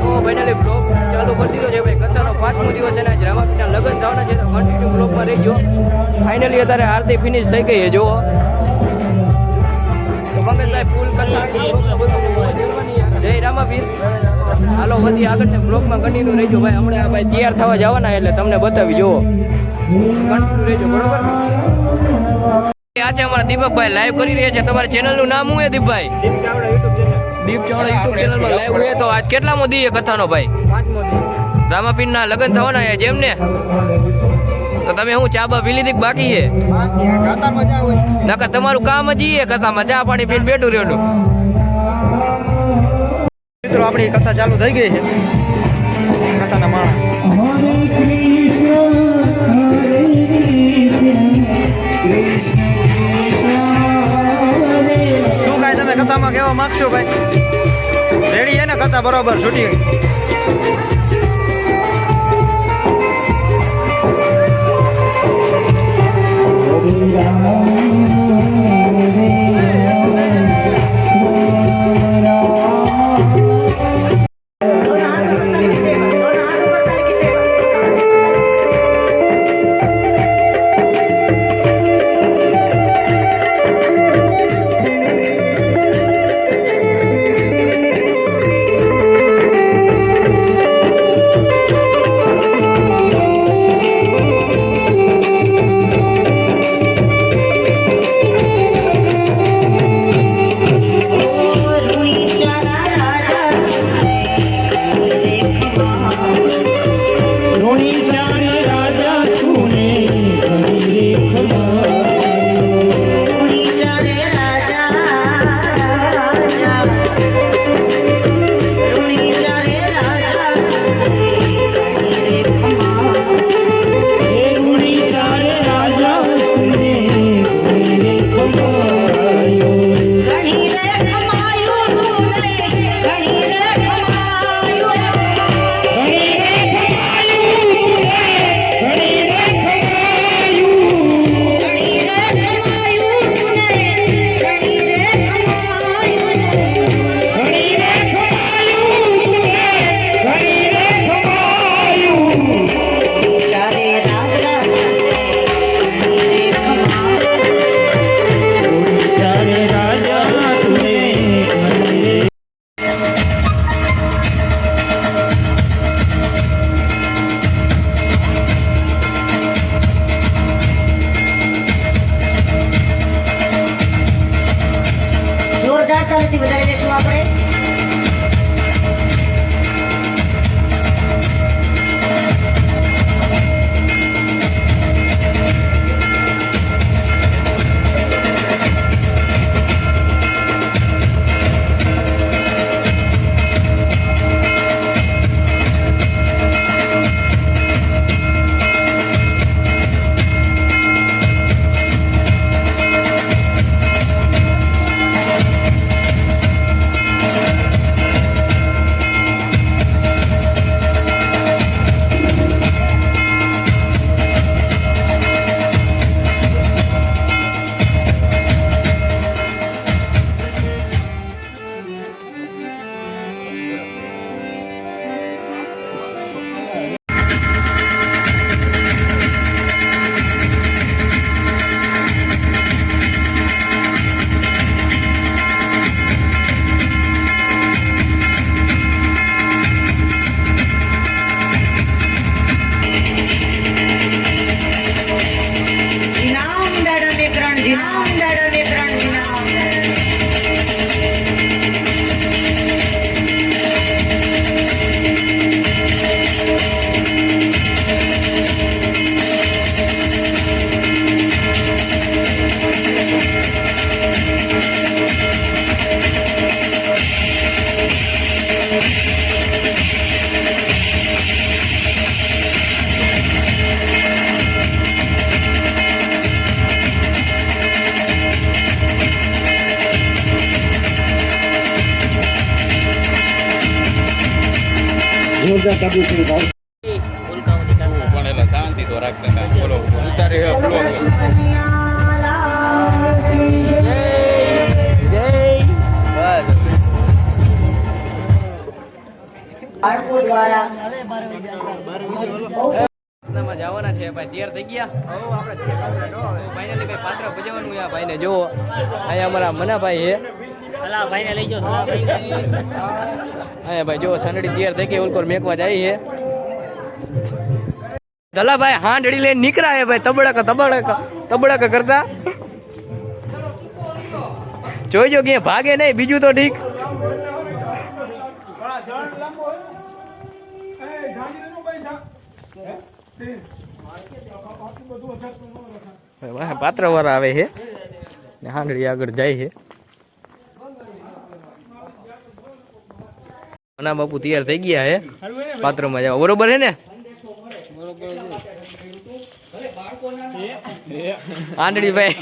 તો finally blog ચાલુ કરી દીધો છે ભાઈ. કથાનો પાંચમો દિવસ છે ને, આજે રામાપીરના લગ્ન થવાના છે, તો કન્ટિન્યુ બ્લોગમાં ગયો. ફાઇનલી અત્યારે આરતી ફિનિશ થઈ ગઈ છે, જુઓ. તો ફૂલ કલાક જય રામાવીર હાલો, વધી આગળ ને બ્લોકમાં કન્ટિન્યુ રહેજો ભાઈ. હમણાં ભાઈ તૈયાર થવા જવાના એટલે તમને બતાવી, જુઓ. કન્ટિન્યુ રહેજો, બરોબર? આ છે અમારા દીપકભાઈ લાઈવ કરી રહ્યા છે. તમારા ચેનલનું નામ શું છે દીપભાઈ દીપ ચાવડા યુટ્યુબ ચેનલમાં ચેનલમાં લાઈવ હોય તો આજ કેટલા મોદી છે કથાનો ભાઈ? પાંચમો ના લગ્ન થવાના છે જેમ ને? તો તમે હું ચા બા પી લીધી બાકી છે? નકર તમારું કામ જ એ છે કથામાં ચા પાણી પીને બેઠું રહેવાનું. મિત્રો આપણી કથા ચાલુ થઈ ગઈ છે. કથાના માણસ કહેવા માંગશો ભાઈ? રેડી એને કથા બરોબર છૂટી ઘણી જોરદાર તાલીથી વધાવી દઈશું આપણે શાંતિ તો રાખતા કાંઈ બોલો ઉતારે દ્વારા. જવાના છે ભાઈ તૈયાર થઈ ગયા? ફાઇનલી ભાઈ પાત્ર ભજવવાનું આ ભાઈને. જુઓ અહીંયા અમારા મનાભાઈ અહીંયા ભાઈ જો સનડી તૈયાર થઈ ગઈ ઉલકોર મેકવા જાય છે. ધલાભાઈ હાંડડી લઈને નીકળ્યા હે ભાઈ તબડક તબડક તબડક કરતા. જોઈજો કે ભાગે નહીં બીજું તો ઠીક. પાત્ર વાળા આવે છે. ને હાંગળી આગળ જાય છે. મના બાપુ તૈયાર થઈ ગયા હે પાત્રમાં જવા. બરોબર હે ને? આંડળી ભાઈ.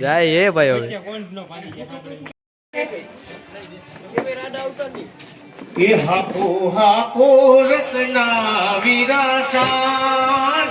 જાય હે ભાઈ હવે. એ હાકો હાકો રત્ના વિરાશાન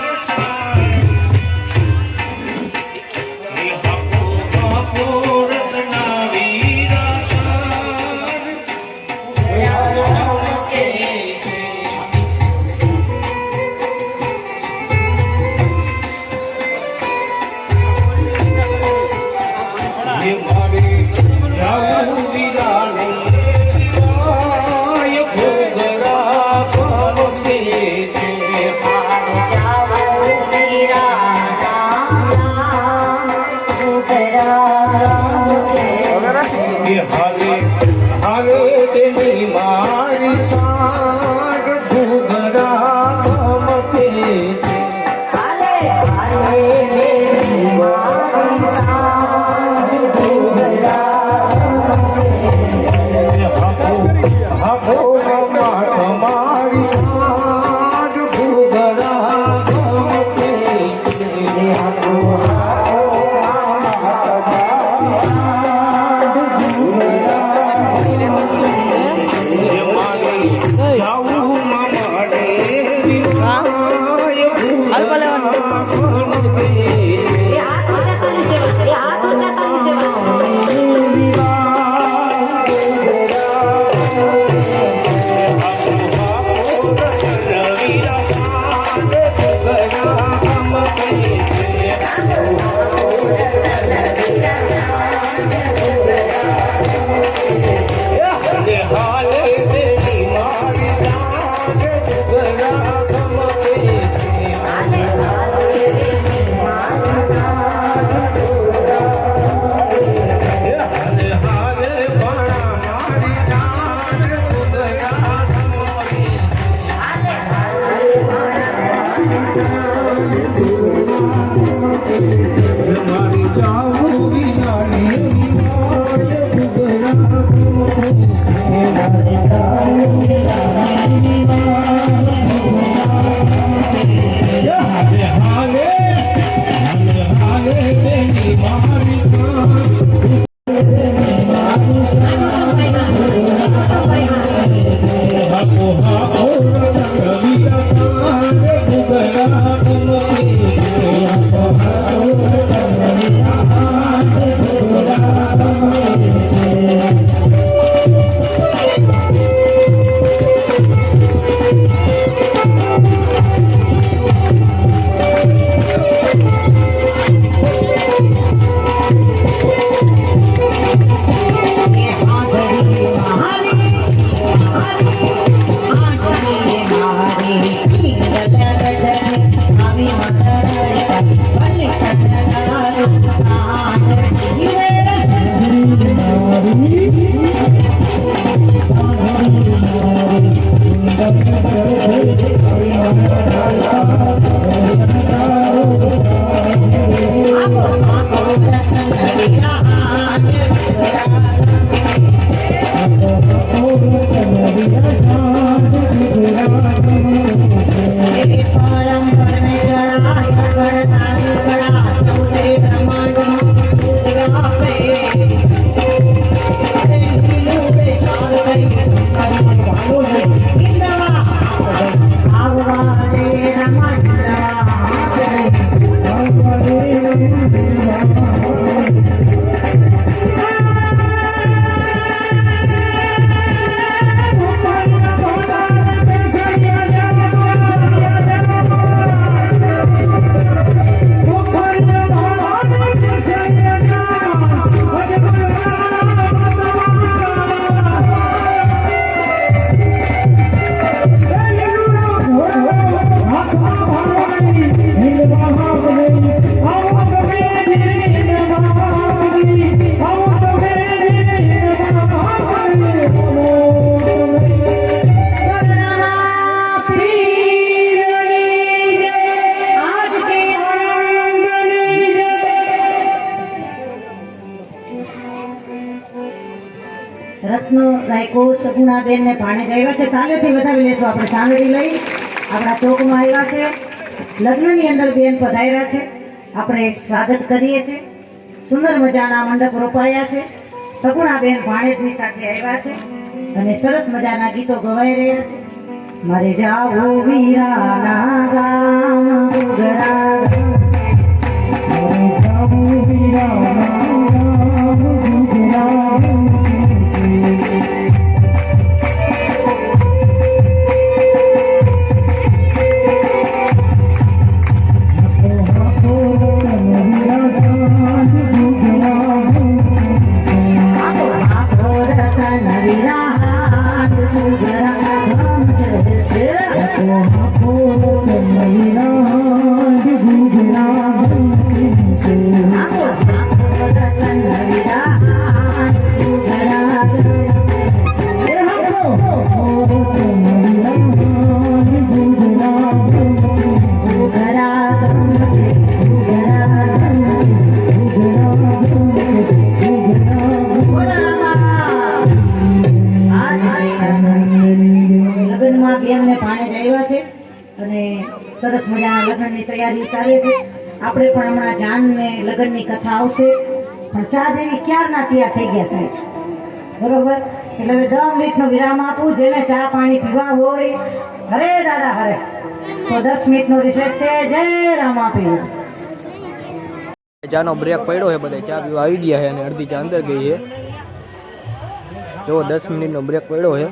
আর বলে Yeah. રાખ્યું. સગુણાબેન ને ભાણે આવ્યા છે. તાલેથી વધાવી લેશું આપણે સાંગળી લઈ. આપણા ચોકમાં આવ્યા છે. લગ્નની અંદર બેન પધાર્યા છે. આપણે સ્વાગત કરીએ છીએ. સુંદર મજાના મંડપ રોપાયા છે. સગુણાબેન ભાણેજની સાથે આવ્યા છે. અને સરસ મજાના ગીતો ગવાઈ રહ્યા છે. મારે જાઓ વીરાના ગામ ઉગરા આપો ચાલે છે આપણે પણ હમણાં જાન ને લગ્નની કથા આવશે. પણ ચા દેવી ક્યારના તૈયાર થઈ ગયા સાહેબ? બરોબર? એટલે હવે દસ મિનિટનો વિરામ આપું, જેને ચા પાણી પીવા હોય. હરે દાદા, હરે. તો દસ મિનિટનો રિસેસ છે. જય રામાપીર. ચાનો બ્રેક પડ્યો છે બધા ચા પીવા આવી ગયા છે અને અડધી ચા અંદર ગઈ છે. જો દસ મિનિટનો બ્રેક પડ્યો છે.